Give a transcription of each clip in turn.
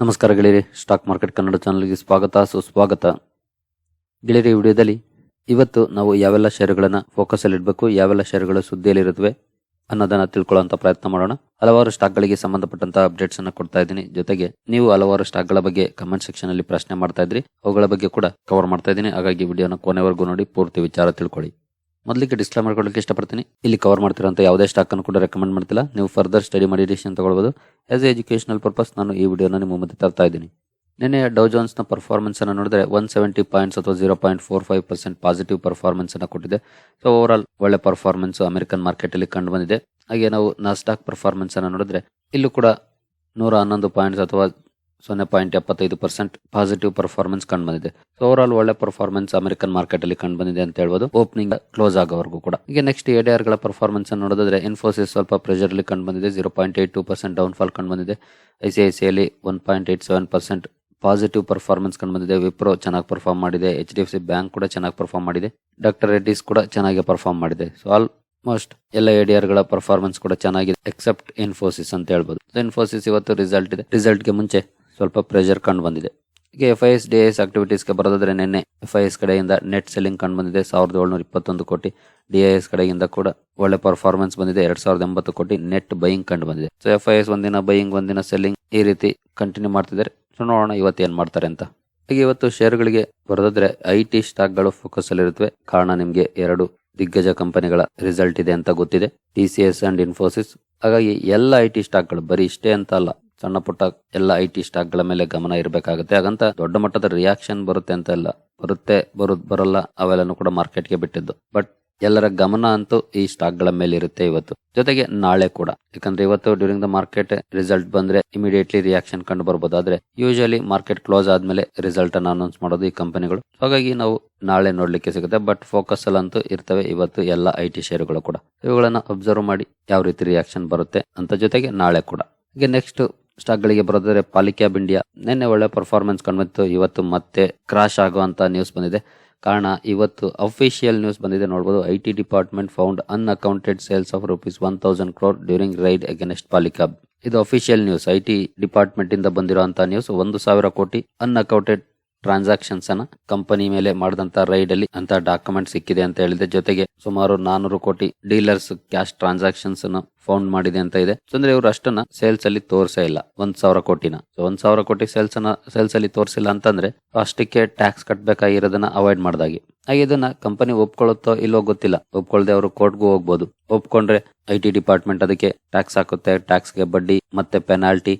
ನಮಸ್ಕಾರ ಗೆಳೆಯರಿ, stock market Kannada ಚಾನಲ್ಗೆ ಸ್ವಾಗತ, ಸುಸ್ವಾಗತ. ಗೆಳೆಯರಿ ವಿಡಿಯೋದಲ್ಲಿ ಇವತ್ತು ನಾವು ಯಾವೆಲ್ಲ ಶೇರುಗಳನ್ನು ಫೋಕಸ್ ಅಲ್ಲಿ ಇಡಬೇಕು, ಯಾವೆಲ್ಲ ಶೇರುಗಳು ಸುದ್ದಿಯಲ್ಲಿರುತ್ತವೆ ಅನ್ನೋದನ್ನು ತಿಳ್ಕೊಳ್ಳುವಂತ ಪ್ರಯತ್ನ ಮಾಡೋಣ. ಹಲವಾರು ಸ್ಟಾಕ್ಗಳಿಗೆ ಸಂಬಂಧಪಟ್ಟಂತಹ ಅಪ್ಡೇಟ್ಸ್ ಅನ್ನು ಕೊಡ್ತಾ ಇದ್ದೀನಿ. ಜೊತೆಗೆ ನೀವು ಹಲವಾರು ಸ್ಟಾಕ್ಗಳ ಬಗ್ಗೆ ಕಮೆಂಟ್ ಸೆಕ್ಷನ್ ಅಲ್ಲಿ ಪ್ರಶ್ನೆ ಮಾಡ್ತಾ ಇದ್ರಿ, ಅವುಗಳ ಬಗ್ಗೆ ಕೂಡ ಕವರ್ ಮಾಡ್ತಾ ಇದ್ದೀನಿ. ಹಾಗಾಗಿ ವಿಡಿಯೋನ ಕೊನೆವರೆಗೂ ನೋಡಿ, ಪೂರ್ತಿ ವಿಚಾರ ತಿಳ್ಕೊಳ್ಳಿ. ಮೊದಲಿಗೆ ಡಿಸ್ಪ್ಲೇ ಮಾಡ್ಕೊಳ್ಳೋಕೆ ಇಷ್ಟಪಡ್ತೀನಿ. ಇಲ್ಲಿ ಕವರ್ ಮಾಡ್ತಿರೋಂಥ ಯಾವುದೇ ಸ್ಟಾಕ್ ಅನ್ನು ಕೂಡ ರೆಕಮೆಂಡ್ ಮಾಡ್ತಿಲ್ಲ. ನೀವು ಫರ್ದರ್ ಸ್ಟಡಿ ಮಾಡಿ ಡಿಸಿಷನ್ ತಗೊಳ್ಬೋದು. ಆಸ್ ಎ ಎಜುಕೇಶನಲ್ ಪರ್ಪಸ್ ನಾನು ಈ ವಿಡಿಯೋನ ನಿಮ್ಮ ಮುಂದೆ ತರ್ತಾ ಇದ್ದೀನಿ. ನಿನ್ನೆ ಡೌ ಜೋನ್ಸ್ನ ನ ಪರ್ಫಾರ್ಮೆನ್ಸ್ ಅನ್ನು ನೋಡಿದ್ರೆ ಒನ್ ಸೆವೆಂಟಿ ಪಾಯಿಂಟ್ಸ್ ಅಥವಾ zero point four five percent positive performance ಅನ್ನು ಕೊಟ್ಟಿದೆ. ಸೊ ಓವರ್ ಆಲ್ ಒಳ್ಳೆ ಪರ್ಫಾರ್ಮೆನ್ಸ್ ಅಮೆರಿಕನ್ ಮಾರ್ಕೆಟ್ ಅಲ್ಲಿ ಕಂಡು ಬಂದಿದೆ. ಹಾಗೆ ನಾವು ನಾಸ್ಟಾಕ್ ಪರ್ಫಾರ್ಮೆನ್ಸ್ ಅನ್ನು ನೋಡಿದ್ರೆ, ಇಲ್ಲೂ ಕೂಡ ನೂರ ಹನ್ನೊಂದು ಪಾಯಿಂಟ್ಸ್ ಅಥವಾ ಸೊನ್ನೆ ಪಾಯಿಂಟ್ ಎಪ್ಪತ್ತೈದು ಪರ್ಸೆಂಟ್ ಪಾಸಿಟಿವ್ ಪರ್ಫಾರ್ಮೆನ್ಸ್ ಕಂಡು ಬಂದಿದೆ. ಸೊ ಓವರ್ ಆಲ್ ಒಳ್ಳೆ ಪರ್ಫಾರ್ಮೆನ್ಸ್ ಅಮೆರಿಕನ್ ಮಾರ್ಕೆಟ್ ಅಲ್ಲಿ ಕಂಡು ಬಂದಿದೆ ಅಂತ ಹೇಳ್ಬೋದು. ಓಪನಿಂಗ್ ಕ್ಲೋಸ್ ಆಗೋವರೆಗೂ ಕೂಡ. ಈಗ ನೆಕ್ಸ್ಟ್ ಎಡಿಆರ್ಗಳ ಪರ್ಫಾರ್ಮೆನ್ಸ್ ಅನ್ನು ನೋಡಿದ್ರೆ ಇನ್ಫೋಸಿಸ್ ಸ್ವಲ್ಪ ಪ್ರೆಷರ್ ಅಲ್ಲಿ ಕಂಡು ಬಂದಿದೆ. Zero point eight two percent downfall ಕಂಡು ಬಂದಿದೆ. ಐ ಸಿ ಐ ಸಿ ಅಲ್ಲಿ one point eight seven percent positive performance ಕಂಡು ಬಂದಿದೆ. ವಿಪ್ರೋ ಚೆನ್ನಾಗಿ ಪರ್ಫಾರ್ಮ್ ಮಾಡಿದೆ. H D F C bank ಕೂಡ ಚೆನ್ನಾಗಿ ಪರ್ಫಾರ್ಮ್ ಮಾಡಿದೆ. ಡಾಕ್ಟರ್ ರೆಡ್ಡಿಸ್ ಕೂಡ ಚೆನ್ನಾಗಿ ಪರ್ಫಾರ್ಮ್ ಮಾಡಿದೆ. ಸೊ ಆಲ್ಮೋಸ್ಟ್ ಎಲ್ಲ ಎಡಿಆರ್ಗಳ ಪರ್ಫಾರ್ಮೆನ್ಸ್ ಕೂಡ ಚೆನ್ನಾಗಿದೆ ಎಕ್ಸೆಪ್ಟ್ ಇನ್ಫೋಸಿಸ್ ಅಂತ ಹೇಳ್ಬೋದು. ಇನ್ಫೋಸಿಸ್ ಇವತ್ತು ರಿಸಲ್ಟ್ ಇದೆ. ರಿಸಲ್ಟ್ಗೆ ಮುಂಚೆ ಸ್ವಲ್ಪ ಪ್ರೆಷರ್ ಕಂಡು ಬಂದಿದೆ. ಈಗ F I S D S ಆಕ್ಟಿವಿಟೀಸ್ಗೆ ಬರೋದಾದ್ರೆ ನಿನ್ನೆ ಎಫ್ ಐ ಎಸ್ ಕಡೆಯಿಂದ ನೆಟ್ ಸೆಲ್ಲಿಂಗ್ ಕಂಡು ಬಂದಿದೆ. ಸಾವಿರದ ಏಳ್ನೂರ ಇಪ್ಪತ್ತೊಂದು ಕೋಟಿ. ಡಿ ಐ ಎಸ್ ಕಡೆಯಿಂದ ಕೂಡ ಒಳ್ಳೆ ಪರ್ಫಾರ್ಮೆನ್ಸ್ ಬಂದಿದೆ. ಎರಡ್ ಸಾವಿರದ ಎಂಬತ್ತು ಕೋಟಿ ನೆಟ್ ಬೈಯಿಂಗ್ ಕಂಡು ಬಂದಿದೆ. ಸೊ ಎಫ್ ಐ ಎಸ್ ಒಂದಿನ ಬೈಯಿಂಗ್ ಒಂದಿನ ಸೆಲ್ಲಿಂಗ್ ಈ ರೀತಿ ಕಂಟಿನ್ಯೂ ಮಾಡ್ತಿದ್ದಾರೆ. ಸೊ ನೋಡೋಣ ಇವತ್ತು ಏನ್ ಮಾಡ್ತಾರೆ ಅಂತ. ಈಗ ಇವತ್ತು ಶೇರ್ಗಳಿಗೆ ಬರೋದಾದ್ರೆ ಐ ಟಿ ಸ್ಟಾಕ್ಗಳು ಫೋಕಸ್ ಅಲ್ಲಿ ಇರುತ್ತವೆ. ಕಾರಣ ನಿಮಗೆ ಎರಡು ದಿಗ್ಗಜ ಕಂಪನಿಗಳ ರಿಸಲ್ಟ್ ಇದೆ ಅಂತ ಗೊತ್ತಿದೆ. T C S and Infosys ಹಾಗಾಗಿ ಎಲ್ಲ ಐ ಟಿ ಸ್ಟಾಕ್ಗಳು ಬರೀ ಇಷ್ಟೇ ಅಂತ ಅಲ್ಲ. ಸಣ್ಣ ಪುಟ್ಟ ಎಲ್ಲ ಐ ಟಿ ಸ್ಟಾಕ್ಗಳ ಮೇಲೆ ಗಮನ ಇರಬೇಕಾಗುತ್ತೆ. ಹಾಗಂತ ದೊಡ್ಡ ಮಟ್ಟದ ರಿಯಾಕ್ಷನ್ ಬರುತ್ತೆ ಅಂತ ಇಲ್ಲ. ಬರುತ್ತೆ ಬರುದ್ ಬರಲ್ಲ, ಅವೆಲ್ಲನೂ ಕೂಡ ಮಾರ್ಕೆಟ್ಗೆ ಬಿಟ್ಟಿದ್ದು. ಬಟ್ ಎಲ್ಲರ ಗಮನ ಅಂತೂ ಈ ಸ್ಟಾಕ್ಗಳ ಮೇಲೆ ಇರುತ್ತೆ ಇವತ್ತು. ಜೊತೆಗೆ ನಾಳೆ ಕೂಡ. ಯಾಕಂದ್ರೆ ಇವತ್ತು ಡ್ಯೂರಿಂಗ್ ದ ಮಾರ್ಕೆಟ್ ರಿಸಲ್ಟ್ ಬಂದ್ರೆ ಇಮಿಡಿಯೇಟ್ಲಿ ರಿಯಾಕ್ಷನ್ ಕಂಡು ಬರ್ಬೋದು ಆದ್ರೆ ಯೂಶಲಿ ಮಾರ್ಕೆಟ್ ಕ್ಲೋಸ್ ಆದ್ಮೇಲೆ ರಿಸಲ್ಟ್ ಅನ್ನು ಅನೌನ್ಸ್ ಮಾಡೋದು ಈ ಕಂಪನಿಗಳು ಹಾಗಾಗಿ ನಾವು ನಾಳೆ ನೋಡ್ಲಿಕ್ಕೆ ಸಿಗುತ್ತೆ. ಬಟ್ ಫೋಕಸ್ ಅಲ್ಲಂತೂ ಇರ್ತವೆ ಇವತ್ತು ಎಲ್ಲ ಐ ಟಿ ಶೇರುಗಳು ಕೂಡ. ಇವುಗಳನ್ನ ಅಬ್ಸರ್ವ್ ಮಾಡಿ ಯಾವ ರೀತಿ ರಿಯಾಕ್ಷನ್ ಬರುತ್ತೆ ಅಂತ ಜೊತೆಗೆ ನಾಳೆ ಕೂಡ. ಈಗ ನೆಕ್ಸ್ಟ್ ಸ್ಟಾಕ್ ಗಳಿಗೆ ಬರೋದಾದ್ರೆ ಆಫ್ ಇಂಡಿಯಾ. ನಿನ್ನೆ ಒಳ್ಳೆ ಪರ್ಫಾರ್ಮೆನ್ಸ್ ಕಂಡ್ಬಂತು ಇವತ್ತು ಮತ್ತೆ ಕ್ರಾಶ್ ಆಗುವಂತ ನ್ಯೂಸ್ ಬಂದಿದೆ. ಕಾರಣ, ಇವತ್ತು ಅಫಿಷಿಯಲ್ ನ್ಯೂಸ್ ಬಂದಿದೆ. ನೋಡಬಹುದು I T department found unaccounted sales of rupees one thousand crore during raid against Polycab ಇದು official news I T department ಇಂದ ಬಂದಿರುವಂತಹ ನ್ಯೂಸ್ ಒಂದು ಸಾವಿರ ಕೋಟಿ ಅನ್ಅಕೌಂಟೆಡ್ ಟ್ರಾನ್ಸಾಕ್ಷನ್ಸ್ ಅನ್ನ ಕಂಪನಿ ಮೇಲೆ ಮಾಡಿದಂತ ರೈಡ್ ಅಲ್ಲಿ ಅಂತ ಡಾಕ್ಯುಮೆಂಟ್ ಸಿಕ್ಕಿದೆ ಅಂತ ಹೇಳಿದೆ. ಜೊತೆಗೆ ಸುಮಾರು ನಾನೂರು ಕೋಟಿ ಡೀಲರ್ಸ್ ಕ್ಯಾಶ್ ಟ್ರಾನ್ಸಾಕ್ಷನ್ಸ್ ಅನ್ನ ಫೌಂಡ್ ಮಾಡಿದೆ ಅಂತ ಇದೆ. ಅಂದ್ರೆ ಇವರು ಅಷ್ಟನ್ನ ಸೇಲ್ಸ್ ಅಲ್ಲಿ ತೋರಿಸೇ ಇಲ್ಲ. ಒಂದ್ ಸಾವಿರ ಕೋಟಿನ. ಒಂದ್ ಸಾವಿರ ಕೋಟಿ ಸೇಲ್ಸ್ ಅನ್ನ ಸೇಲ್ಸ್ ಅಲ್ಲಿ ತೋರಿಸಿಲ್ಲ ಅಂತಂದ್ರೆ ಅಷ್ಟಕ್ಕೆ ಟ್ಯಾಕ್ಸ್ ಕಟ್ಬೇಕಾಗಿರೋದನ್ನ ಅವಾಯ್ಡ್ ಮಾಡ್ದಾಗಿ. ಹಾಗೆ ಇದನ್ನ ಕಂಪನಿ ಒಪ್ಕೊಳ್ಳುತ್ತೋ ಇಲ್ಲೋ ಗೊತ್ತಿಲ್ಲ. ಒಪ್ಕೊಳ್ದೆ ಅವರು ಕೋರ್ಟ್ಗೂ ಹೋಗ್ಬೋದು. ಒಪ್ಕೊಂಡ್ರೆ ಐ ಟಿ ಡಿಪಾರ್ಟ್ಮೆಂಟ್ ಅದಕ್ಕೆ ಟ್ಯಾಕ್ಸ್ ಹಾಕುತ್ತೆ. ಟ್ಯಾಕ್ಸ್ಗೆ ಬಡ್ಡಿ ಮತ್ತೆ ಪೆನಾಲ್ಟಿ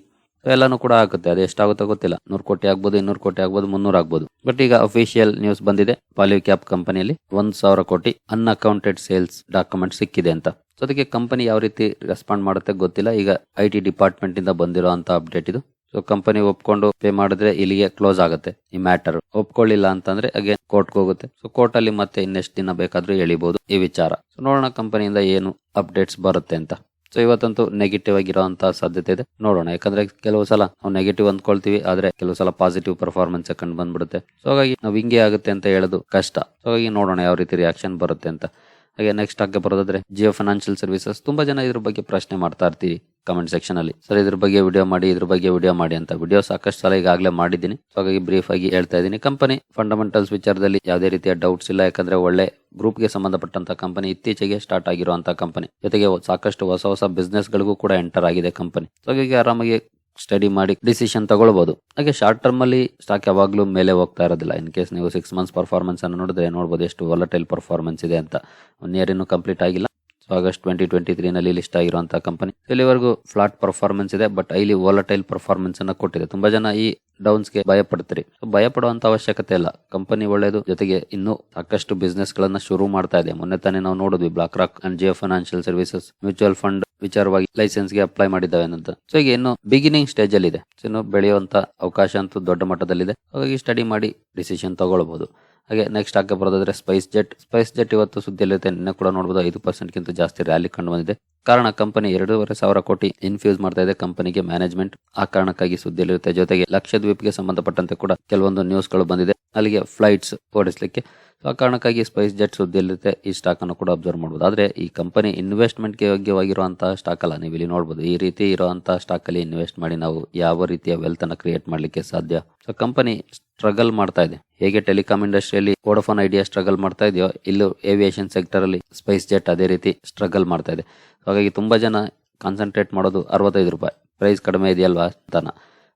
ಎಲ್ಲಾನು ಕೂಡ ಆಗುತ್ತೆ ಅದು ಎಷ್ಟಾಗುತ್ತೋ ಗೊತ್ತಿಲ್ಲ. ನೂರು ಕೋಟಿ ಆಗ್ಬೋದು, ಇನ್ನೂರು ಕೋಟಿ ಆಗ್ಬೋದು, ಮುನ್ನೂರು ಆಗ್ಬೋದು. ಬಟ್ ಈಗ ಅಫಿಷಿಯಲ್ ನ್ಯೂಸ್ ಬಂದಿದೆ. ಪಾಲಿವ್ ಕ್ಯಾಪ್ ಕಂಪನಿಯಲ್ಲಿ ಒಂದ್ ಸಾವಿರ ಕೋಟಿ ಅನ್ಅಕೌಂಟೆಡ್ ಸೇಲ್ಸ್ ಡಾಕ್ಯುಮೆಂಟ್ ಸಿಕ್ಕಿದೆ ಅಂತ. ಸೊ ಅದಕ್ಕೆ ಕಂಪನಿ ಯಾವ ರೀತಿ ರೆಸ್ಪಾಂಡ್ ಮಾಡುತ್ತೆ ಗೊತ್ತಿಲ್ಲ. ಈಗ ಐ ಟಿ ಡಿಪಾರ್ಟ್ಮೆಂಟ್ ಇಂದ ಬಂದಿರೋ ಅಂತ ಅಪ್ಡೇಟ್ ಇದು. ಸೊ ಕಂಪನಿ ಒಪ್ಕೊಂಡು ಪೇ ಮಾಡಿದ್ರೆ ಇಲ್ಲಿಗೆ ಕ್ಲೋಸ್ ಆಗುತ್ತೆ. ಈ ಮ್ಯಾಟರ್ ಒಪ್ಕೊಳ್ಳಿಲ್ಲ ಅಂತಂದ್ರೆ ಅಗೇನ್ ಕೋರ್ಟ್ಗೆ ಹೋಗುತ್ತೆ. ಸೊ ಕೋರ್ಟ್ ಅಲ್ಲಿ ಮತ್ತೆ ಇನ್ನೆಷ್ಟು ದಿನ ಬೇಕಾದ್ರೂ ಎಳಿಬಹುದು ಈ ವಿಚಾರ. ಸೊ ನೋಡೋಣ ಕಂಪನಿಯಿಂದ ಏನು ಅಪ್ಡೇಟ್ಸ್ ಬರುತ್ತೆ ಅಂತ. ಸೊ ಇವತ್ತಂತೂ ನೆಗೆಟಿವ್ ಆಗಿರುವಂತಹ ಸಾಧ್ಯತೆ ಇದೆ. ನೋಡೋಣ, ಯಾಕಂದ್ರೆ ಕೆಲವು ಸಲ ನಾವು ನೆಗೆಟಿವ್ ಅಂದ್ಕೊಳ್ತೀವಿ, ಆದ್ರೆ ಕೆಲವು ಸಲ ಪಾಸಿಟಿವ್ ಪರ್ಫಾರ್ಮೆನ್ಸ್ ಕಂಡು ಬಂದ್ಬಿಡುತ್ತೆ. ಸೊ ಹಾಗಾಗಿ ನಾವು ಹಿಂಗೆ ಆಗುತ್ತೆ ಅಂತ ಹೇಳೋದು ಕಷ್ಟ. ಸೊ ಹಾಗಾಗಿ ನೋಡೋಣ ಯಾವ ರೀತಿ ರಿಯಾಕ್ಷನ್ ಬರುತ್ತೆ ಅಂತ. ಹಾಗೆ ನೆಕ್ಸ್ಟ್ ಹಾಗೆ ಬರೋದಾದ್ರೆ ಜಿಯೋ ಫೈನಾನ್ಷಿಯಲ್ ಸರ್ವಿಸಸ್ ತುಂಬಾ ಜನ ಇದ್ರ ಬಗ್ಗೆ ಪ್ರಶ್ನೆ ಮಾಡ್ತಾ ಇರ್ತೀವಿ. ಕಮೆಂಟ್ ಸೆಕ್ಷನ್ ಅಲ್ಲಿ. ಸರ್, ಇದ್ರ ಬಗ್ಗೆ ವಿಡಿಯೋ ಮಾಡಿ, ಇದ್ರ ಬಗ್ಗೆ ವಿಡಿಯೋ ಮಾಡಿ ಅಂತ ವಿಡಿಯೋ ಸಾಕಷ್ಟು ಸಲ ಈಗಾಗಲೇ ಮಾಡಿದ್ದೀನಿ. ಸೊ ಹಾಗಾಗಿ ಬ್ರೀಫ್ ಆಗಿ ಹೇಳ್ತಾ ಇದ್ದೀನಿ. ಕಂಪನಿ ಫಂಡಮೆಂಟಲ್ಸ್ ವಿಚಾರದಲ್ಲಿ ಯಾವುದೇ ರೀತಿಯ ಡೌಟ್ಸ್ ಇಲ್ಲ. ಯಾಕಂದ್ರೆ ಒಳ್ಳೆ ಗ್ರೂಪ್ಗೆ ಸಂಬಂಧಪಟ್ಟಂತ ಕಂಪನಿ ಇತ್ತೀಚೆಗೆ ಸ್ಟಾರ್ಟ್ ಆಗಿರುವಂತಹ ಕಂಪನಿ ಜೊತೆಗೆ ಸಾಕಷ್ಟು ಹೊಸ ಹೊಸ ಬಿಸ್ನೆಸ್ ಗಳಿಗೂ ಕೂಡ ಎಂಟರ್ ಆಗಿದೆ ಕಂಪನಿ ಸೊ ಹಾಗಾಗಿ ಆರಾಮಾಗಿ ಸ್ಟಡಿ ಮಾಡಿ ಡಿಸಿಷನ್ ತಗೊಳ್ಬಹುದು ಹಾಗೆ ಶಾರ್ಟ್ ಟರ್ಮ್ ಅಲ್ಲಿ ಸ್ಟಾಕ್ ಯಾವಾಗ್ಲೂ ಮೇಲೆ ಹೋಗ್ತಾ ಇರೋದಿಲ್ಲ. ಇನ್ ಕೇಸ್ ನೀವು ಸಿಕ್ಸ್ ಮಂತ್ಸ್ ಪರ್ಫಾರ್ಮೆನ್ಸ್ ಅನ್ನು ನೋಡಿದ್ರೆ ನೋಡಬಹುದು ಎಷ್ಟು ವಾಲಟೈಲ್ ಪರ್ಫಾರ್ಮೆನ್ಸ್ ಇದೆ ಅಂತ. ಒನ್ ಇಯರ್ ಇನ್ನೂ ಕಂಪ್ಲೀಟ್ ಆಗಿಲ್ಲ. ಆಗಸ್ಟ್ ಟ್ವೆಂಟಿ ಟ್ವೆಂಟಿ ತ್ರೀ ನಲ್ಲಿ ಲಿಸ್ಟ್ ಆಗಿರುವಂತಹ ಕಂಪನಿ ಇಲ್ಲಿವರೆಗೂ ಫ್ಲಾಟ್ ಪರ್ಫಾರ್ಮೆನ್ಸ್ ಇದೆ ಬಟ್ ಇಲ್ಲಿ ವಾಲಟೈಲ್ ಪರ್ಫಾರ್ಮೆನ್ಸ್ ಅನ್ನ ಕೊಟ್ಟಿದೆ. ತುಂಬಾ ಜನ ಈ ಡೌನ್ಸ್ಗೆ ಭಯ ಪಡ್ತೀರಿ ಭಯ ಪಡುವಂತ ಅವಶ್ಯಕತೆ ಇಲ್ಲ. ಕಂಪನಿ ಒಳ್ಳೆಯದು ಜೊತೆಗೆ ಇನ್ನೂ ಸಾಕಷ್ಟು ಬಿಸ್ನೆಸ್ ಗಳನ್ನ ಶುರು ಮಾಡ್ತಾ ಇದೆ. ಮೊನ್ನೆ ತಾನೇ ನಾವು ನೋಡಿದ್ವಿ BlackRock and Jio Financial Services mutual fund ವಿಚಾರವಾಗಿ ಲೈಸೆನ್ಸ್ಗೆ ಅಪ್ಲೈ ಮಾಡಿದ್ದಾವೆ ಅಂತ. ಸೊ ಈಗ ಇನ್ನು ಬಿಗಿನಿಂಗ್ ಸ್ಟೇಜ್ ಅಲ್ಲಿ ಇದೆ ಇನ್ನು ಬೆಳೆಯುವಂತ ಅವಕಾಶ ಅಂತೂ ದೊಡ್ಡ ಮಟ್ಟದಲ್ಲಿದೆ. ಹಾಗಾಗಿ ಸ್ಟಡಿ ಮಾಡಿ ಡಿಸಿಷನ್ ತಗೊಳ್ಬಹುದು ಹಾಗೆ ನೆಕ್ಸ್ಟ್ ಹಾಕಿ ಬರೋದಾದ್ರೆ ಸ್ಪೈಸ್ ಜೆಟ್ ಸ್ಪೈಸ್ ಜೆಟ್ ಇವತ್ತು ಸುದ್ದಿಯಲ್ಲಿರುತ್ತೆ ನಿನ್ನೆ ಕೂಡ ನೋಡಬಹುದು ಐದು ಪರ್ಸೆಂಟ್ ಗಿಂತ ಜಾಸ್ತಿ ರ್ಯಾಲಿ ಕಂಡು ಬಂದಿದೆ ಕಾರಣ ಕಂಪನಿ ಎರಡೂವರೆ ಸಾವಿರ ಕೋಟಿ ಇನ್ಫ್ಯೂಸ್ ಮಾಡ್ತಾ ಇದೆ ಕಂಪನಿಗೆ ಮ್ಯಾನೇಜ್ಮೆಂಟ್ ಆ ಕಾರಣಕ್ಕಾಗಿ ಸುದ್ದಿಯಲ್ಲಿರುತ್ತೆ. ಜೊತೆಗೆ ಲಕ್ಷದ್ವೀಪ್ಗೆ ಸಂಬಂಧಪಟ್ಟಂತೆ ಕೂಡ ಕೆಲವೊಂದು ನ್ಯೂಸ್ಗಳು ಬಂದಿದೆ. ಅಲ್ಲಿಗೆ ಫ್ಲೈಟ್ಸ್ ಓಡಿಸ್ಲಿಕ್ಕೆ ಸೊ ಆ ಕಾರಣಕ್ಕಾಗಿ ಸ್ಪೈಸ್ ಜೆಟ್ ಸುದ್ದಿಯಲ್ಲಿರುತ್ತೆ. ಈ ಸ್ಟಾಕ್ ಅನ್ನು ಕೂಡ ಅಬ್ಸರ್ವ್ ಮಾಡಬಹುದು ಆದ್ರೆ ಈ ಕಂಪನಿ ಇನ್ವೆಸ್ಟ್ಮೆಂಟ್ಗೆ ಯೋಗ್ಯವಾಗಿರುವಂಥ ಸ್ಟಾಕ್ ಅಲ್ಲ. ನೀವು ಇಲ್ಲಿ ನೋಡಬಹುದು ಈ ರೀತಿ ಇರುವಂತಹ ಸ್ಟಾಕ್ ಅಲ್ಲಿ ಇನ್ವೆಸ್ಟ್ ಮಾಡಿ ನಾವು ಯಾವ ರೀತಿಯ ವೆಲ್ತ್ ಅನ್ನ ಕ್ರಿಯೇಟ್ ಮಾಡಲಿಕ್ಕೆ ಸಾಧ್ಯ? ಸೊ ಕಂಪನಿ ಸ್ಟ್ರಗಲ್ ಮಾಡ್ತಾ ಇದೆ. ಹೇಗೆ ಟೆಲಿಕಾಂ ಇಂಡಸ್ಟ್ರಿಯಲ್ಲಿ ವೋಡಫೋನ್ ಐಡಿಯಾ ಸ್ಟ್ರಗಲ್ ಮಾಡ್ತಾ ಇದೆಯೋ, ಇಲ್ಲೂ ಏವಿಯೇಷನ್ ಸೆಕ್ಟರ್ ಅಲ್ಲಿ ಸ್ಪೈಸ್ ಜೆಟ್ ಅದೇ ರೀತಿ ಸ್ಟ್ರಗಲ್ ಮಾಡ್ತಾ ಇದೆ. ಹಾಗಾಗಿ ತುಂಬಾ ಜನ ಕಾನ್ಸಂಟ್ರೇಟ್ ಮಾಡೋದು ಅರವತ್ತೈದು ರೂಪಾಯಿ. ಪ್ರೈಸ್ ಕಡಿಮೆ ಇದೆಯಲ್ವಾ? ಅಂತಾನ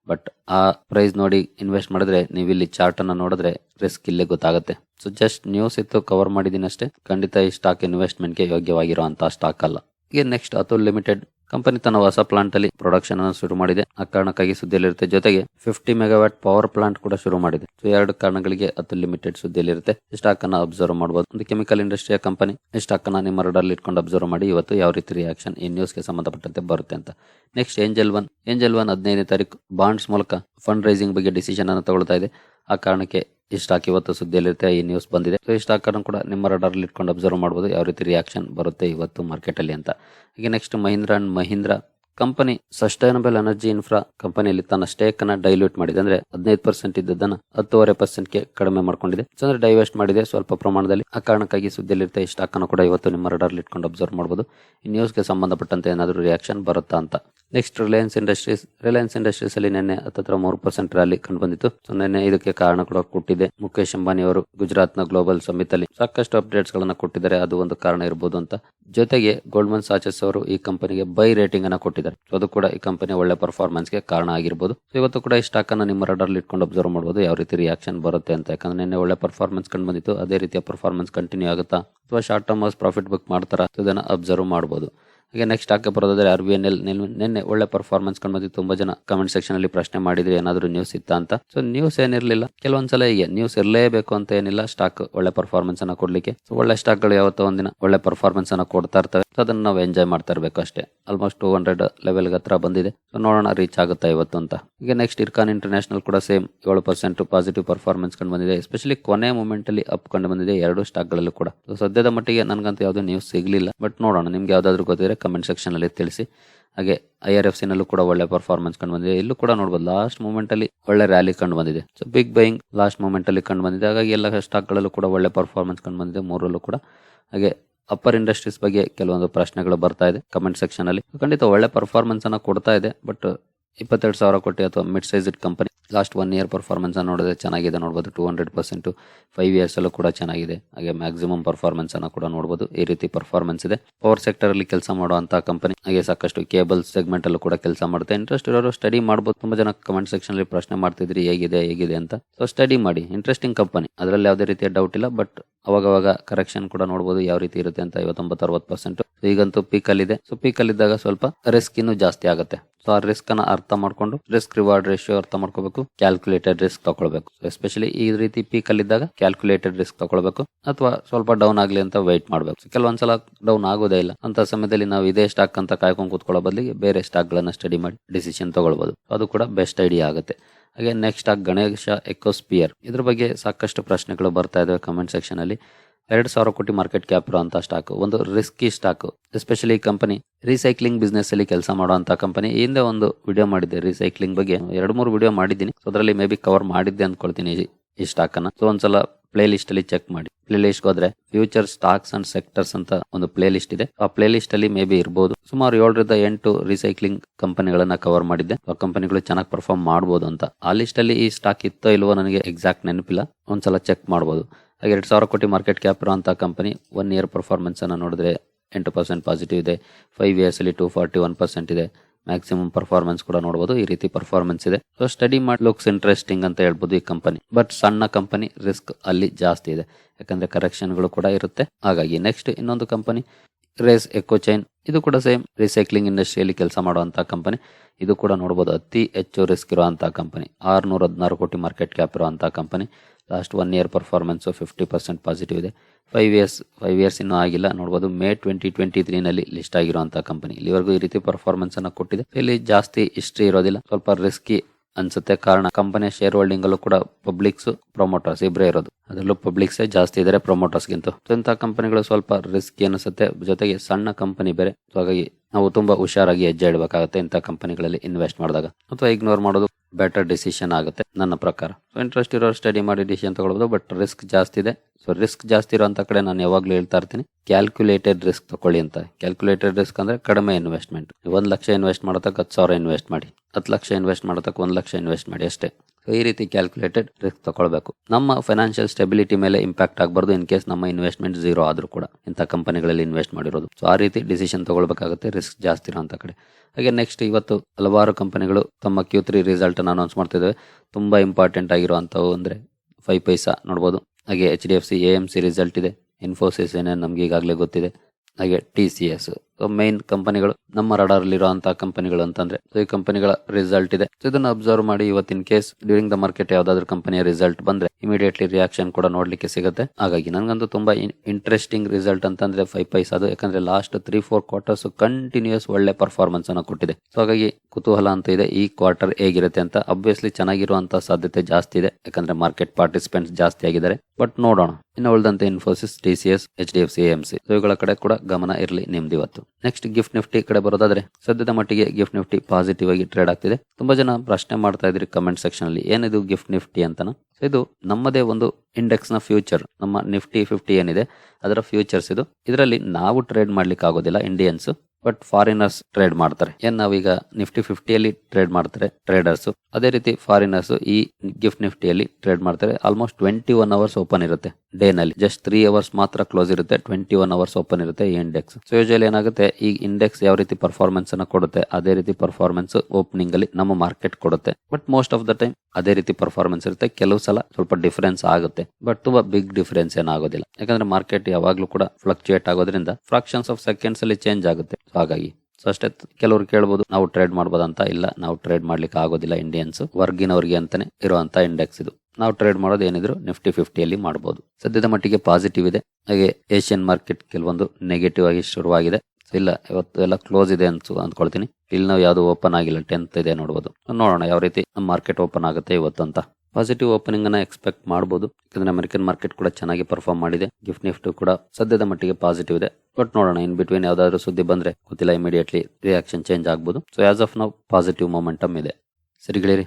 ಬಟ್ ಆ ಪ್ರೈಸ್ ನೋಡಿ ಇನ್ವೆಸ್ಟ್ ಮಾಡಿದ್ರೆ ನೀವು ಇಲ್ಲಿ ಚಾರ್ಟ್ ಅನ್ನ ನೋಡಿದ್ರೆ ರಿಸ್ಕ್ ಇಲ್ಲೇ ಗೊತ್ತಾಗುತ್ತೆ. ಸೊ ಜಸ್ಟ್ ನ್ಯೂಸ್ ಇತ್ತು ಕವರ್ ಮಾಡಿದೀನಿ ಅಷ್ಟೇ. ಖಂಡಿತ ಈ ಸ್ಟಾಕ್ ಇನ್ವೆಸ್ಟ್ಮೆಂಟ್ಗೆ ಯೋಗ್ಯವಾಗಿರುವಂತಹ ಸ್ಟಾಕ್ ಅಲ್ಲ. ಈಗ ನೆಕ್ಸ್ಟ್ ಅತುಲ್ ಲಿಮಿಟೆಡ್ ಕಂಪನಿ ತನ್ನ ಹೊಸ ಪ್ಲಾಂಟ್ ಅಲ್ಲಿ ಪ್ರೊಡಕ್ಷನ್ ಅನ್ನು ಶುರು ಮಾಡಿದೆ. ಆ ಕಾರಣಕ್ಕಾಗಿ ಸುದ್ದಿಯಲ್ಲಿರುತ್ತೆ. ಜೊತೆಗೆ ಫಿಫ್ಟಿ ಮೆಗಾವ್ಯಾಟ್ ಪವರ್ ಪ್ಲಾಂಟ್ ಕೂಡ ಶುರು ಮಾಡಿದೆ. ಸೊ, ಎರಡು ಕಾರಣಗಳಿಗೆ ಅದು ಲಿಮಿಟೆಡ್ ಸುದ್ದಿಯಲ್ಲಿರುತ್ತೆ. ಸ್ಟಾಕ್ ಅನ್ನ ಅಬ್ಸರ್ವ್ ಮಾಡಬಹುದು ಒಂದು ಕೆಮಿಕಲ್ ಇಂಡಸ್ಟ್ರಿಯ ಕಂಪನಿ ಸ್ಟಾಕ್ ಅನ್ನ ನಿಮ್ಮ ರಡಲ್ಲಿ ಇಟ್ಕೊಂಡು ಅಬ್ಸರ್ವ್ ಮಾಡಿ. ಇವತ್ತು ಯಾವ ರೀತಿ ರಿಯಾಕ್ಷನ್ ಈ ನ್ಯೂಸ್ಗೆ ಸಂಬಂಧಪಟ್ಟಂತೆ ಬರುತ್ತೆ ಅಂತ. ನೆಕ್ಸ್ಟ್ ಏಂಜಲ್ ಒನ್ ಏಂಜಲ್ ಒನ್ ಹದಿನೈದನೇ ತಾರೀಕು. ಬಾಂಡ್ಸ್ ಮೂಲಕ ಫಂಡ್ ರೈಸಿಂಗ್ ಬಗ್ಗೆ ಡಿಸಿಷನ್ ಅನ್ನು ತಗೊಳ್ತಾ ಇದೆ. ಆ ಕಾರಣಕ್ಕೆ ಈ ಸ್ಟಾಕ್ ಇವತ್ತು ಸುದ್ದಿಯಲ್ಲಿರುತ್ತೆ, ಈ ನ್ಯೂಸ್ ಬಂದಿದೆ. ಸೊ ಈ ಸ್ಟಾಕ್ ಅನ್ನು ಕೂಡ ನಿಮ್ಮ ರಡರ್ ಇಟ್ಕೊಂಡು ಅಬ್ಸರ್ವ್ ಮಾಡಬಹುದು ಯಾವ ರೀತಿ ರಿಯಾಕ್ಷನ್ ಬರುತ್ತೆ ಇವತ್ತು ಮಾರ್ಕೆಟ್ ಅಲ್ಲಿ ಅಂತ. ಈಗ next Mahindra and Mahindra company sustainable energy infra ಕಂಪನಿಯಲ್ಲಿ ತನ್ನ ಸ್ಟೇಕ್ ಅನ್ನ ಡೈಲ್ಯೂಟ್ ಮಾಡಿದೆ. ಅಂದ್ರೆ ಹದಿನೈದು ಪರ್ಸೆಂಟ್ ಇದ್ದದನ್ನ ಹತ್ತುವರೆ ಪರ್ಸೆಂಟ್ಗೆ ಕಡಿಮೆ ಮಾಡ್ಕೊಂಡಿದೆ. ಅಂದ್ರೆ ಡೈವೆಸ್ಟ್ ಮಾಡಿದೆ ಸ್ವಲ್ಪ ಪ್ರಮಾಣದಲ್ಲಿ. ಆ ಕಾರಣಕ್ಕಾಗಿ ಸುದ್ದಿಯಲ್ಲಿರುತ್ತೆ ಈ ಸ್ಟಾಕ್ ಅನ್ನು ಕೂಡ ಇವತ್ತು ನಿಮ್ಮ ರಡರ್ ಇಟ್ಕೊಂಡು ಅಬ್ಸರ್ವ್ ಮಾಡಬಹುದು ಈ ನ್ಯೂಸ್ಗೆ ಸಂಬಂಧಪಟ್ಟಂತೆ ಏನಾದರೂ ರಿಯಾಕ್ಷನ್ ಬರುತ್ತಾ ಅಂತ. ನೆಕ್ಸ್ಟ್ ರಿಲಯನ್ಸ್ ಇಂಡಸ್ಟ್ರೀಸ್ ರಿಲಯನ್ಸ್ ಇಂಡಸ್ಟ್ರೀಸ್ ಅಲ್ಲಿ ನಿನ್ನೆ ಹತ್ತತ್ರ ಮೂರು ಪರ್ಸೆಂಟ್ ರ್ಯಾಲಿ ಕಂಡು ಬಂದಿತ್ತು. ಸೊ ನಿನ್ನೆ ಇದಕ್ಕೆ ಕಾರಣ ಕೂಡ ಕೊಟ್ಟಿದೆ. ಮುಖೇಶ್ ಅಂಬಾನಿ ಅವರು ಗುಜರಾತ್ನ ಗ್ಲೋಬಲ್ ಸಮಿತ್ ಅಲ್ಲಿ ಸಾಕಷ್ಟು ಅಪ್ಡೇಟ್ಸ್ ಗಳನ್ನ ಕೊಟ್ಟಿದ್ದಾರೆ. ಅದು ಒಂದು ಕಾರಣ ಇರಬಹುದು ಅಂತ. ಜೊತೆಗೆ ಗೋಲ್ಡ್ಮನ್ ಸಾಚಸ್ ಅವರು ಈ ಕಂಪನಿಗೆ ಬೈ ರೇಟಿಂಗ್ ಅನ್ನ ಕೊಟ್ಟಿದ್ದಾರೆ. ಸೊ ಅದು ಕೂಡ ಈ ಕಂಪನಿ ಒಳ್ಳೆ ಪರ್ಫಾರ್ಮೆನ್ಸ್ಗೆ ಕಾರಣ ಆಗಿರಬಹುದು ಇವತ್ತು ಕೂಡ ಈ ಸ್ಟಾಕ್ ಅನ್ನ ನಿಮ್ಮ ರಡರ್ ಇಟ್ಕೊಂಡು ಅಬ್ಸರ್ವ್ ಮಾಡಬಹುದು ಯಾವ ರೀತಿ ರಿಯಾಕ್ಷನ್ ಬರುತ್ತೆ ಅಂತ. ಯಾಕಂದ್ರೆ ನಿನ್ನೆ ಒಳ್ಳೆ ಪರ್ಫಾರ್ಮೆನ್ಸ್ ಕಂಡು ಬಂದಿತ್ತು. ಅದೇ ರೀತಿಯ ಪರ್ಫಾರ್ಮೆನ್ಸ್ ಕಂಟಿನ್ಯೂ ಆಗುತ್ತಾ? ಅಥವಾ ಶಾರ್ಟ್ ಟರ್ಮ್ ಪ್ರಾಫಿಟ್ ಬುಕ್ ಮಾಡ್ತಾರಾ? ಇದನ್ನ ಅಬ್ಸರ್ವ್ ಮಾಡಬಹುದು ಹಾಗೆ ನೆಕ್ಸ್ಟ್ ಹಾಕಿ ಬರೋದಾದ್ರೆ ಆರ್ ಬಿ ಎನ್ ಎಲ್ ನಿನ್ನೆ ಒಳ್ಳೆ ಪರ್ಫಾರ್ಮೆನ್ಸ್ ಕಂಡು ತುಂಬಾ ಜನ ಕಮೆಂಟ್ ಸೆಕ್ಷನ್ ಅಲ್ಲಿ ಪ್ರಶ್ನೆ ಮಾಡಿದ್ರೆ, ಏನಾದರೂ ನ್ಯೂಸ್ ಇತ್ತ ಅಂತ. ಸೊ ನ್ಯೂಸ್ ಏನಿರಲಿಲ್ಲ. ಕೆಲವೊಂದ್ಸಲ ಹೀಗೆ ನ್ಯೂಸ್ ಇರಲೇಬೇಕು ಅಂತ ಏನಿಲ್ಲ. ಸ್ಟಾಕ್ ಒಳ್ಳೆ ಪರ್ಫಾರ್ಮೆನ್ಸ್ ಅನ್ನ ಕೊಡ್ಲಿಕ್ಕೆ. ಸೊ ಒಳ್ಳೆ ಸ್ಟಾಕ್ಗಳು ಯಾವತ್ತೋ ಒಂದಿನ ಒಳ್ಳೆ ಪರ್ಫಾರ್ಮೆನ್ಸ್ ಅನ್ನ ಕೊಡ್ತಾ ಇರ್ತವೆ. ಸೊ ಅದನ್ನ ನಾವು ಎಂಜಾಯ್ ಮಾಡ್ತಾ ಇರಬೇಕು ಅಷ್ಟೇ. ಆಲ್ಮೋಸ್ಟ್ ಟೂ ಹಂಡ್ರೆಡ್ ಲೆವೆಲ್ ಹತ್ರ ಬಂದಿದೆ. ಸೊ ನೋಡೋಣ ರೀಚ್ ಆಗುತ್ತಾ ಇವತ್ತು ಅಂತ. ಈಗ ನೆಕ್ಸ್ಟ್ ಇರ್ಕಾನ್ ಇಂಟರ್ನ್ಯಾಷನಲ್ ಕೂಡ ಸೇಮ್ ಏಳು ಪರ್ಸೆಂಟ್ ಪಾಸಿಟಿವ್ ಪರ್ಫಾರ್ಮೆನ್ಸ್ ಕಂಡು ಬಂದಿದೆ. ಎಸ್ಪೆಷಲಿ ಕೊನೆ ಮೂಮೆಂಟ್ ಅಲ್ಲಿ ಅಪ್ ಕಂಡು ಬಂದಿದೆ ಎರಡು ಸ್ಟಾಕ್ ಗಳಲ್ಲೂ ಕೂಡ. ಸದ್ಯದ ಮಟ್ಟಿಗೆ ನನಗಂತೂ ಯಾವುದೂ ನ್ಯೂಸ್ ಸಿಗಲಿಲ್ಲ. ಬಟ್ ನೋಡೋಣ, ನಿಮ್ಗೆ ಯಾವ್ದಾದ್ರು ಗೊತ್ತಿದ್ರೆ ಕಮೆಂಟ್ ಸೆಕ್ಷನ್ ಅಲ್ಲಿ ತಿಳಿಸಿ. ಹಾಗೆ ಐ ಆರ್ ಎಫ್ ಸಿನಲ್ಲೂ ಕೂಡ ಒಳ್ಳೆ ಪರ್ಫಾರ್ಮೆನ್ಸ್ ಕಂಡು ಬಂದಿದೆ. ಇಲ್ಲೂ ಕೂಡ ನೋಡ್ಬೋದು ಲಾಸ್ಟ್ ಮೂಮೆಂಟ್ ಅಲ್ಲಿ ಒಳ್ಳೆ ರ್ಯಾಲಿ ಕಂಡು ಬಂದಿದೆ. So big buying last moment ಅಲ್ಲಿ ಕಂಡು ಬಂದಿದೆ. ಹಾಗಾಗಿ ಎಲ್ಲ ಸ್ಟಾಕ್ ಗಳಲ್ಲೂ ಕೂಡ ಒಳ್ಳೆ ಪರ್ಫಾರ್ಮೆನ್ಸ್ ಕಂಡು ಬಂದಿದೆ, ಮೂರಲ್ಲೂ ಕೂಡ. ಹಾಗೆ ಅಪ್ಪರ್ ಇಂಡಸ್ಟ್ರೀಸ್ ಬಗ್ಗೆ ಕೆಲವೊಂದು ಪ್ರಶ್ನೆಗಳು ಬರ್ತಾ ಇದೆ. ಕಮೆಂಟ್ ಸೆಕ್ಷನ್ ಅಲ್ಲಿ. ಖಂಡಿತ ಒಳ್ಳೆ ಪರ್ಫಾರ್ಮೆನ್ಸ್ ಅನ್ನ ಕೊಡ್ತಾ ಇದೆ ಬಟ್ ಇಪ್ಪತ್ತೆರಡು ಸಾವಿರ ಕೋಟಿ ಅಥವಾ mid size company last one year performance ನೋಡಿದ್ರೆ ಚೆನ್ನಾಗಿದೆ ನೋಡಬಹುದು two hundred percent five years ಅಲ್ಲೂ ಕೂಡ ಚೆನ್ನಾಗಿದೆ. ಹಾಗೆ ಮ್ಯಾಕ್ಸಿಮಮ್ ಪರ್ಫಾರ್ಮೆನ್ಸ್ ಅನ್ನು ಕೂಡ ನೋಡಬಹುದು ಈ ರೀತಿ ಪರ್ಫಾರ್ಮೆನ್ಸ್ ಇದೆ. ಪವರ್ ಸೆಕ್ಟರ್ ಅಲ್ಲಿ ಕೆಲಸ ಮಾಡುವಂತಹ ಕಂಪನಿ ಹಾಗೆ ಸಾಕಷ್ಟು ಕೇಬಲ್ ಸೆಗ್ಮೆಂಟ್ ಅಲ್ಲೂ ಕೂಡ ಕೆಲಸ ಮಾಡುತ್ತೆ. ಇಂಟ್ರೆಸ್ಟ್ ಇರೋರು ಸ್ಟಡಿ ಮಾಡಬಹುದು ತುಂಬಾ ಜನ ಕಮೆಂಟ್ ಸೆಕ್ಷನ್ ಅಲ್ಲಿ ಪ್ರಶ್ನೆ ಮಾಡ್ತಿದ್ರಿ, ಹೇಗಿದೆ ಹೇಗಿದೆ ಅಂತ. ಸೊ ಸ್ಟಡಿ ಮಾಡಿ. ಇಂಟ್ರೆಸ್ಟಿಂಗ್ ಕಂಪನಿ ಅದರಲ್ಲಿ ಯಾವುದೇ ರೀತಿಯ ಡೌಟ್ ಇಲ್ಲ ಬಟ್ ಅವಾಗವಾಗ ಕರೆಕ್ಷನ್ ಕೂಡ ನೋಡಬಹುದು ಯಾವ ರೀತಿ ಇರುತ್ತೆ ಅಂತ ಐವತ್ತೊಂಬತ್ತು, ಅರವತ್ತು ಪರ್ಸೆಂಟ್ ಈಗಂತೂ ಪೀಕ್ ಅಲ್ಲಿ ಇದೆ ಸೊ ಪೀಕ್ ಅಲ್ಲಿ ಇದ್ದಾಗ ಸ್ವಲ್ಪ ರಿಸ್ಕ್ ಇನ್ನೂ ಜಾಸ್ತಿ ಆಗುತ್ತೆ. ಸೊ ಆ ರಿಸ್ಕ್ ಅನ್ನ ಅರ್ಥ ಮಾಡ್ಕೊಂಡು ರಿಸ್ಕ್ ರಿವಾರ್ಡ್ ರೇಷಿಯೋ ಅರ್ಥ ಮಾಡ್ಕೋಬೇಕು ಕ್ಯಾಲ್ಕುಲೇಟೆಡ್ ರಿಸ್ಕ್ ತಗೊಳ್ಬೇಕು. ಎಸ್ಪೆಷಲಿ ಈ ರೀತಿ ಪೀಕ್ ಅಲ್ಲಿ ಇದ್ದಾಗ ಕ್ಯಾಲ್ಕುಲೇಟೆಡ್ ರಿಸ್ಕ್ ತಗೊಳ್ಬೇಕು. ಅಥವಾ ಸ್ವಲ್ಪ ಡೌನ್ ಆಗಲಿ ಅಂತ ವೈಟ್ ಮಾಡಬೇಕು. ಕೆಲವೊಂದ್ಸಲ ಡೌನ್ ಆಗೋದೇ ಇಲ್ಲ. ಅಂತ ಸಮಯದಲ್ಲಿ ನಾವು ಇದೇ ಸ್ಟಾಕ್ ಅಂತ ಕಾಯ್ಕೊಂಡು ಕೂತ್ಕೊಳ್ಳೋ ಬದಲಿಗೆ ಬೇರೆ ಸ್ಟಾಕ್ ಗಳನ್ನ ಸ್ಟಡಿ ಮಾಡಿ ಡಿಸಿಷನ್ ತಗೊಳ್ಬಹುದು ಅದು ಕೂಡ ಬೆಸ್ಟ್ ಐಡಿಯಾ ಆಗುತ್ತೆ. ಹಾಗೆ ನೆಕ್ಸ್ಟ್ ಆಗಿ ಗಣೇಶ ಎಕೋಸ್ಪಿಯರ್ ಇದ್ರ ಬಗ್ಗೆ ಸಾಕಷ್ಟು ಪ್ರಶ್ನೆಗಳು ಬರ್ತಾ ಇದಾವೆ ಕಮೆಂಟ್ ಸೆಕ್ಷನ್ ಅಲ್ಲಿ. ಎರಡು ಸಾವಿರ ಕೋಟಿ ಮಾರ್ಕೆಟ್ ಕ್ಯಾಪ್ ಇರುವಂತಹ ಸ್ಟಾಕ್ ಒಂದು risky stock especially company recycling business ಅಲ್ಲಿ ಕೆಲಸ ಮಾಡುವಂತಹ ಕಂಪನಿ ಹಿಂದೆ ಒಂದು ವಿಡಿಯೋ ಮಾಡಿದ್ದೆ ರೀಸೈಕ್ಲಿಂಗ್ ಬಗ್ಗೆ. ಎರಡು ಮೂರು ವಿಡಿಯೋ ಮಾಡಿದ್ದೀನಿ. ಅದರಲ್ಲಿ ಮೇ ಬಿ ಕವರ್ ಮಾಡಿದ್ದೆ ಅನ್ಕೊಳ್ತೀನಿ ಈ- ಈ ಸ್ಟಾಕ್ ಅನ್ನ. ಸೊ ಒಂದ್ಸಲ ಪ್ಲೇ ಲಿಸ್ಟ್ ಅಲ್ಲಿ ಚೆಕ್ ಮಾಡಿ. ಪ್ಲೇ ಲಿಸ್ಟ್ ಹೋದ್ರೆ ಫ್ಯೂಚರ್ ಸ್ಟಾಕ್ಸ್ ಅಂಡ್ ಸೆಕ್ಟರ್ಸ್ ಅಂತ ಒಂದು ಪ್ಲೇ ಲಿಸ್ಟ್ ಇದೆ. ಆ ಪ್ಲೇ ಲಿಸ್ಟ್ ಅಲ್ಲಿ ಮೇ ಬಿ ಇರಬಹುದು ಸುಮಾರು ಏಳರಿಂದ ಎಂಟು ರೀಸೈಕ್ಲಿಂಗ್ ಕಂಪನಿಗಳನ್ನ ಕವರ್ ಮಾಡಿದ್ದೆ. ಆ ಕಂಪನಿಗಳು ಚೆನ್ನಾಗಿ ಪರ್ಫಾರ್ಮ್ ಮಾಡಬಹುದು ಅಂತ. ಆ ಲಿಸ್ಟ್ ಅಲ್ಲಿ ಈ ಸ್ಟಾಕ್ ಇತ್ತೋ ಇಲ್ವೋ ನನಗೆ ಎಕ್ಸಾಕ್ಟ್ ನೆನಪಿಲ್ಲ. ಒಂದ್ಸಲ ಚೆಕ್ ಮಾಡಬಹುದು ಹಾಗೆ ಎರಡು ಸಾವಿರ ಕೋಟಿ ಮಾರ್ಕೆಟ್ ಕ್ಯಾಪ್ ಅಂತ ಕಂಪನಿ ಒನ್ ಇಯರ್ ಪರ್ಫಾರ್ಮೆನ್ಸನ್ನು ನೋಡಿದ್ರೆ ಎಂಟು ಪರ್ಸೆಂಟ್ ಪಾಸಿಟಿವ್ ಇದೆ. ಫೈವ್ ಇಯರ್ಸಲ್ಲಿ ಟೂ ಫಾರ್ಟಿ ಒನ್ ಪರ್ಸೆಂಟ್ ಇದೆ. ಮ್ಯಾಕ್ಸಿಮಮ್ ಪರ್ಫಾರ್ಮೆನ್ಸ್ ಕೂಡ ನೋಡಬಹುದು ಈ ರೀತಿ ಪರ್ಫಾರ್ಮೆನ್ಸ್ ಇದೆ. ಸೊ ಸ್ಟಡಿ ಮಾಡಿ ಲುಕ್ಸ್ ಇಂಟ್ರೆಸ್ಟಿಂಗ್ ಅಂತ ಹೇಳ್ಬೋದು ಈ ಕಂಪನಿ ಬಟ್ ಸಣ್ಣ ಕಂಪನಿ ರಿಸ್ಕ್ ಅಲ್ಲಿ ಜಾಸ್ತಿ ಇದೆ. ಯಾಕಂದ್ರೆ ಕರೆಕ್ಷನ್ಗಳು ಕೂಡ ಇರುತ್ತೆ. ಹಾಗಾಗಿ ನೆಕ್ಸ್ಟ್ ಇನ್ನೊಂದು ಕಂಪನಿ ರೇಸ್ ಎಕೋ ಚೈನ್ ಇದು ಕೂಡ ಸೇಮ್ ರೀಸೈಕ್ಲಿಂಗ್ ಇಂಡಸ್ಟ್ರಿಯಲ್ಲಿ ಕೆಲಸ ಮಾಡುವಂಥ ಕಂಪನಿ ಇದು ಕೂಡ ನೋಡಬಹುದು ಅತಿ ಹೆಚ್ಚು ರಿಸ್ಕ್ ಇರುವಂಥ ಕಂಪನಿ ಆರುನೂರ ಹದಿನಾರು ಕೋಟಿ ಮಾರ್ಕೆಟ್ ಕ್ಯಾಪ್ ಇರುವಂಥ company last one year performance fifty percent positive ಇದೆ. ಫೈವ್ ಇಯರ್ಸ್ ಫೈವ್ ಇಯರ್ಸ್ ಇನ್ನೂ ಆಗಿಲ್ಲ. ನೋಡಬಹುದು ಮೇ ಟ್ವೆಂಟಿ ಟ್ವೆಂಟಿ ತ್ರೀನಲ್ಲಿ ಲಿಸ್ಟ್ ಆಗಿರುವಂತಹ ಕಂಪನಿ ಇಲ್ಲಿವರೆಗೂ ಈ ರೀತಿ ಪರ್ಫಾರ್ಮೆನ್ಸ್ ಅನ್ನ ಕೊಟ್ಟಿದೆ. ಇಲ್ಲಿ ಜಾಸ್ತಿ ಹಿಸ್ಟ್ರಿ ಇರೋದಿಲ್ಲ. ಸ್ವಲ್ಪ ರಿಸ್ಕಿ ಅನ್ಸುತ್ತೆ. ಕಾರಣ ಕಂಪನಿಯ ಶೇರ್ ಹೋಲ್ಡಿಂಗ್ ಅಲ್ಲೂ ಕೂಡ ಪಬ್ಲಿಕ್ಸ್ ಪ್ರೊಮೋಟರ್ಸ್ ಇಬ್ಬರೇ ಇರೋದು. ಅದರಲ್ಲೂ ಪಬ್ಲಿಕ್ಸ್ ಜಾಸ್ತಿ ಇದ್ದಾರೆ ಪ್ರೊಮೋಟರ್ಸ್ ಗಿಂತ. ಇಂತಹ ಕಂಪನಿಗಳು ಸ್ವಲ್ಪ ರಿಸ್ಕ್ ಅನಿಸುತ್ತೆ ಜೊತೆಗೆ ಸಣ್ಣ ಕಂಪನಿ ಬೇರೆ. ಹಾಗಾಗಿ ನಾವು ತುಂಬಾ ಹುಷಾರಾಗಿ ಹೆಜ್ಜೆ ಇಡಬೇಕಾಗುತ್ತೆ ಇಂಥ ಕಂಪನಿಗಳಲ್ಲಿ ಇನ್ವೆಸ್ಟ್ ಮಾಡಿದಾಗ. ಅಥವಾ ಇಗ್ನೋರ್ ಮಾಡೋದು ಬೆಟರ್ ಡಿಸಿಷನ್ ಆಗುತ್ತೆ ನನ್ನ ಪ್ರಕಾರ. ಸೊ ಇಂಟ್ರೆಸ್ಟ್ ಇರೋ ಸ್ಟಡಿ ಮಾಡಿ ಡಿಸಿಷನ್ ತಗೊಳ್ಬೋದು ಬಟ್ ರಿಸ್ಕ್ ಜಾಸ್ತಿ ಇದೆ. ಸೊ ರಿಸ್ಕ್ ಜಾಸ್ತಿ ಇರುವಂತ ಕಡೆ ನಾನು ಯಾವಾಗಲೂ ಹೇಳ್ತಾ ಇರ್ತೀನಿ. ಕ್ಯಾಲ್ಕುಲೇಟೆಡ್ ರಿಸ್ಕ್ ತಗೊಳ್ಳಿ ಅಂತ. ಕ್ಯಾಲ್ಕುಲೇಟೆಡ್ ರಿಸ್ಕ್ ಅಂದ್ರೆ ಕಡಿಮೆ ಇನ್ವೆಸ್ಟ್ಮೆಂಟ್ ಒಂದು ಲಕ್ಷ ಇನ್ವೆಸ್ಟ್ ಮಾಡೋದಕ್ಕೆ ಹತ್ತು ಸಾವಿರ ಇನ್ವೆಸ್ಟ್ ಮಾಡಿ. ಹತ್ತು ಲಕ್ಷ ಇನ್ವೆಸ್ಟ್ ಮಾಡೋದಕ್ಕೆ ಒಂದು ಲಕ್ಷ ಇನ್ವೆಸ್ಟ್ ಮಾಡಿ ಅಷ್ಟೇ. ಸೊ ಈ ರೀತಿ ಕ್ಯಾಲ್ಕುಲೇಟೆಡ್ ರಿಸ್ಕ್ ತಗೊಳ್ಬೇಕು ನಮ್ಮ ಫೈನಾನ್ಷಿಯಲ್ ಸ್ಟೆಬಿಲಿಟಿ ಮೇಲೆ ಇಂಪ್ಯಾಕ್ಟ್ ಆಗಬಾರ್ದು ಇನ್ ಕೇಸ್ ನಮ್ಮ ಇನ್ವೆಸ್ಟ್ಮೆಂಟ್ ಝೀರೋ ಆದ್ರೂ ಕೂಡ. ಇಂಥ ಕಂಪನಿಗಳಲ್ಲಿ ಇನ್ವೆಸ್ಟ್ ಮಾಡಿರೋದು. ಸೊ ಆ ರೀತಿ ಡಿಸಿಷನ್ ತಗೊಳ್ಬೇಕಾಗುತ್ತೆ ರಿಸ್ಕ್ ಜಾಸ್ತಿ ಇರೋಂಥ ಕಡೆ. ಹಾಗೆ ನೆಕ್ಸ್ಟ್ ಇವತ್ತು ಹಲವಾರು ಕಂಪನಿಗಳು ತಮ್ಮ ಕ್ಯೂ ತ್ರೀ ರಿಸಲ್ಟ್ ಅನ್ನು ಅನೌನ್ಸ್ ಮಾಡ್ತಿದ್ದಾವೆ. ತುಂಬಾ ಇಂಪಾರ್ಟೆಂಟ್ ಆಗಿರುವಂಥವು ಅಂದ್ರೆ ಫೈವ್ ಪೈಸಾ ನೋಡ್ಬೋದು. ಹಾಗೆ H D F C A M C result ಇದೆ. ಇನ್ಫೋಸಿಸ್ ಏನೇನು ನಮಗೆ ಈಗಾಗಲೇ ಗೊತ್ತಿದೆ. ಹಾಗೆ ಟಿ ಸಿ ಎಸ್ ಮೈನ್ ಕಂಪನಿಗಳು ನಮ್ಮ ರಡಾರ್ ಇರುವಂತಹ ಕಂಪನಿಗಳು ಅಂತಂದ್ರೆ ಸೊ ಈ ಕಂಪನಿಗಳ ರಿಸಲ್ಟ್ ಇದೆ. ಸೊ ಇದನ್ನ ಅಬ್ಸರ್ವ್ ಮಾಡಿ ಇವತ್ತಿನ ಕೇಸ್ ಡ್ಯೂರಿಂಗ್ ದ ಮಾರ್ಕೆಟ್ ಯಾವ್ದಾದ್ರು ಕಂಪನಿಯ ರಿಸಲ್ಟ್ ಬಂದ್ರೆ ಇಮಿಡಿಯೇಟ್ಲಿ ರಿಯಾಕ್ಷನ್ ಕೂಡ ನೋಡ್ಲಿಕ್ಕೆ ಸಿಗುತ್ತೆ. ಹಾಗಾಗಿ ನನಗಂತೂ ತುಂಬಾ ಇಂಟ್ರೆಸ್ಟಿಂಗ್ ರಿಸಲ್ಟ್ ಅಂತಂದ್ರೆ ಫೈವ್ ಪೈಸ್ ಅದು ಯಾಕಂದ್ರೆ last three four quarters continues ಒಳ್ಳೆ ಪರ್ಫಾರ್ಮೆನ್ಸ್ ಅನ್ನು ಕೊಟ್ಟಿದೆ. ಸೊ ಹಾಗಾಗಿ ಕುತೂಹಲ ಅಂತ ಇದೆ, ಈ ಕ್ವಾರ್ಟರ್ ಹೇಗಿರುತ್ತೆ ಅಂತ. ಅಬ್ವಿಯಸ್ಲಿ ಚೆನ್ನಾಗಿರುವಂತಹ ಸಾಧ್ಯತೆ ಜಾಸ್ತಿ ಇದೆ, ಯಾಕಂದ್ರೆ ಮಾರ್ಕೆಟ್ ಪಾರ್ಟಿಸಿಪೆಂಟ್ಸ್ ಜಾಸ್ತಿ ಆಗಿದ್ದಾರೆ. ಬಟ್ ನೋಡೋಣ. ಇನ್ನು ಉಳಿದಂತೆ Infosys T C S H D F C M C ಇವುಗಳ ಕಡೆ ಕೂಡ ಗಮನ ಇರಲಿ ನಿಮ್ದು ಇವತ್ತು. ನೆಕ್ಸ್ಟ್ ಗಿಫ್ಟ್ ನಿಫ್ಟಿ ಕಡೆ ಬರೋದಾದ್ರೆ, ಸದ್ಯದ ಮಟ್ಟಿಗೆ ಗಿಫ್ಟ್ ನಿಫ್ಟಿ ಪಾಸಿಟಿವ್ ಆಗಿ ಟ್ರೇಡ್ ಆಗ್ತಿದೆ. ತುಂಬಾ ಜನ ಪ್ರಶ್ನೆ ಮಾಡ್ತಾ ಇದ್ರಿ ಕಮೆಂಟ್ ಸೆಕ್ಷನ್ ಅಲ್ಲಿ, ಏನಿದು ಗಿಫ್ಟ್ ನಿಫ್ಟಿ ಅಂತನ? ಸೊ ಇದು ನಮ್ಮದೇ ಒಂದು ಇಂಡೆಕ್ಸ್ನ ಫ್ಯೂಚರ್ ನಮ್ಮ ನಿಫ್ಟಿ ಫಿಫ್ಟಿ ಏನಿದೆ, ಅದರ ಫ್ಯೂಚರ್ಸ್ ಇದು. ಇದರಲ್ಲಿ ನಾವು ಟ್ರೇಡ್ ಮಾಡ್ಲಿಕ್ಕೆ ಆಗೋದಿಲ್ಲ ಇಂಡಿಯನ್ಸ್ ಬಟ್ ಫಾರಿನರ್ಸ್ ಟ್ರೇಡ್ ಮಾಡ್ತಾರೆ. ಏನ್ ನಾವೀಗ ನಿಫ್ಟಿ ಫಿಫ್ಟಿಯಲ್ಲಿ ಟ್ರೇಡ್ ಮಾಡ್ತಾರೆ ಟ್ರೇಡರ್ಸ್ ಅದೇ ರೀತಿ ಫಾರಿನರ್ಸ್ ಈ ಗಿಫ್ಟ್ ನಿಫ್ಟಿಯಲ್ಲಿ ಟ್ರೇಡ್ ಮಾಡ್ತಾರೆ almost twenty one hours open ಇರುತ್ತೆ. ಡೇ ನಲ್ಲಿ ಜಸ್ಟ್ ತ್ರೀ ಅವರ್ಸ್ ಮಾತ್ರ ಕ್ಲೋಸ್ ಇರುತ್ತೆ ಟ್ವೆಂಟಿ ಒನ್ ಅವರ್ಸ್ ಓಪನ್ ಇರುತ್ತೆ ಈ ಇಂಡೆಕ್ಸ್ ಸೊ ಯೂಶಲಿ ಏನಾಗುತ್ತೆ, ಈ ಇಂಡೆಕ್ಸ್ ಯಾವ ರೀತಿ ಪರ್ಫಾರ್ಮೆನ್ಸ್ ಅನ್ನ ಕೊಡುತ್ತೆ, ಅದೇ ರೀತಿ ಪರ್ಫಾರ್ಮೆನ್ಸ್ ಓಪನಿಂಗ್ ಅಲ್ಲಿ ನಮ್ಮ ಮಾರ್ಕೆಟ್ ಕೊಡುತ್ತೆ. But most of the time ಅದೇ ರೀತಿ ಪರ್ಫಾರ್ಮೆನ್ಸ್ ಇರುತ್ತೆ. ಕೆಲವು ಸಲ ಸ್ವಲ್ಪ ಡಿಫರೆನ್ಸ್ ಆಗುತ್ತೆ. ಬಟ್ ತುಂಬಾ ಬಿಗ್ ಡಿಫರೆನ್ಸ್ ಏನಾಗೋದಿಲ್ಲ. ಯಾಕಂದ್ರೆ ಮಾರ್ಕೆಟ್ ಯಾವಾಗ್ಲೂ ಕೂಡ ಫ್ಲಕ್ಚುಯೇಟ್ ಆಗೋದ್ರಿಂದ ಫ್ರಾಕ್ಷನ್ಸ್ ಆಫ್ ಸೆಕೆಂಡ್ಸ್ ಅಲ್ಲಿ ಚೇಂಜ್ ಆಗುತ್ತೆ. ಹಾಗಾಗಿ ಸೊ ಅಷ್ಟೇ ಕೆಲವರು ಕೇಳ್ಬೋದು, ನಾವು ಟ್ರೇಡ್ ಮಾಡ್ಬೋದಂತ ಇಲ್ಲ, ನಾವು ಟ್ರೇಡ್ ಮಾಡ್ಲಿಕ್ಕೆ ಆಗೋದಿಲ್ಲ ಇಂಡಿಯನ್ಸ್ ವರ್ಗಿನವರಿಗೆ ಅಂತಾನೆ ಇರುವಂತ ಇಂಡೆಕ್ಸ್ ಇದು. ನಾವು ಟ್ರೇಡ್ ಮಾಡೋದು ಏನಿದ್ರು ನಿಫ್ಟಿ ಫಿಫ್ಟಿಯಲ್ಲಿ ಮಾಡಬಹುದು ಸದ್ಯದ ಮಟ್ಟಿಗೆ ಪಾಸಿಟಿವ್ ಇದೆ. ಹಾಗೆ ಏಷ್ಯನ್ ಮಾರ್ಕೆಟ್ ಕೆಲವೊಂದು ನೆಗೆಟಿವ್ ಆಗಿ ಶುರುವಾಗಿದೆ. ಇಲ್ಲ, ಇವತ್ತು ಎಲ್ಲ ಕ್ಲೋಸ್ ಇದೆ ಅಂತ ಅಂದ್ಕೊಳ್ತೀನಿ. ಇಲ್ಲಿ ನಾವು ಯಾವುದು ಓಪನ್ ಆಗಿಲ್ಲ. ಟೆಂತ್ ಇದೆ ನೋಡಬಹುದು ನೋಡೋಣ ಯಾವ ರೀತಿ ನಮ್ಮ ಮಾರ್ಕೆಟ್ ಓಪನ್ ಆಗುತ್ತೆ ಇವತ್ತು ಅಂತ. ಪಾಸಿಟಿವ್ ಓಪನಿಂಗ್ ಅನ್ನ ಎಕ್ಸ್ಪೆಕ್ಟ್ ಮಾಡಬಹುದು ಯಾಕಂದ್ರೆ ಅಮೆರಿಕನ್ ಮಾರ್ಕೆಟ್ ಕೂಡ ಚೆನ್ನಾಗಿ ಪರ್ಫಾರ್ಮ್ ಮಾಡಿದೆ. ಗಿಫ್ಟ್ ನಿಫ್ಟ್ ಕೂಡ ಸದ್ಯದ ಮಟ್ಟಿಗೆ ಪಾಸಿಟಿವ್ ಇದೆ. ಬಟ್ ನೋಡೋಣ ಇನ್ ಬಿಟ್ವೀನ್ ಯಾವ್ದಾದ್ರು ಸುದ್ದಿ ಬಂದ್ರೆ ಗೊತ್ತಿಲ್ಲ ಇಮಿಡಿಯೇಟ್ಲಿ ರಿಯಾಕ್ಷನ್ ಚೇಂಜ್ ಆಗ್ಬೋದು. ಸೊ ಆಸ್ ಆಫ್ ನಾವು ಪಾಸಿಟಿವ್ ಮೊಮೆಂಟಮ್ ಇದೆ. ಸರಿ ಗೆಳೆಯರಿ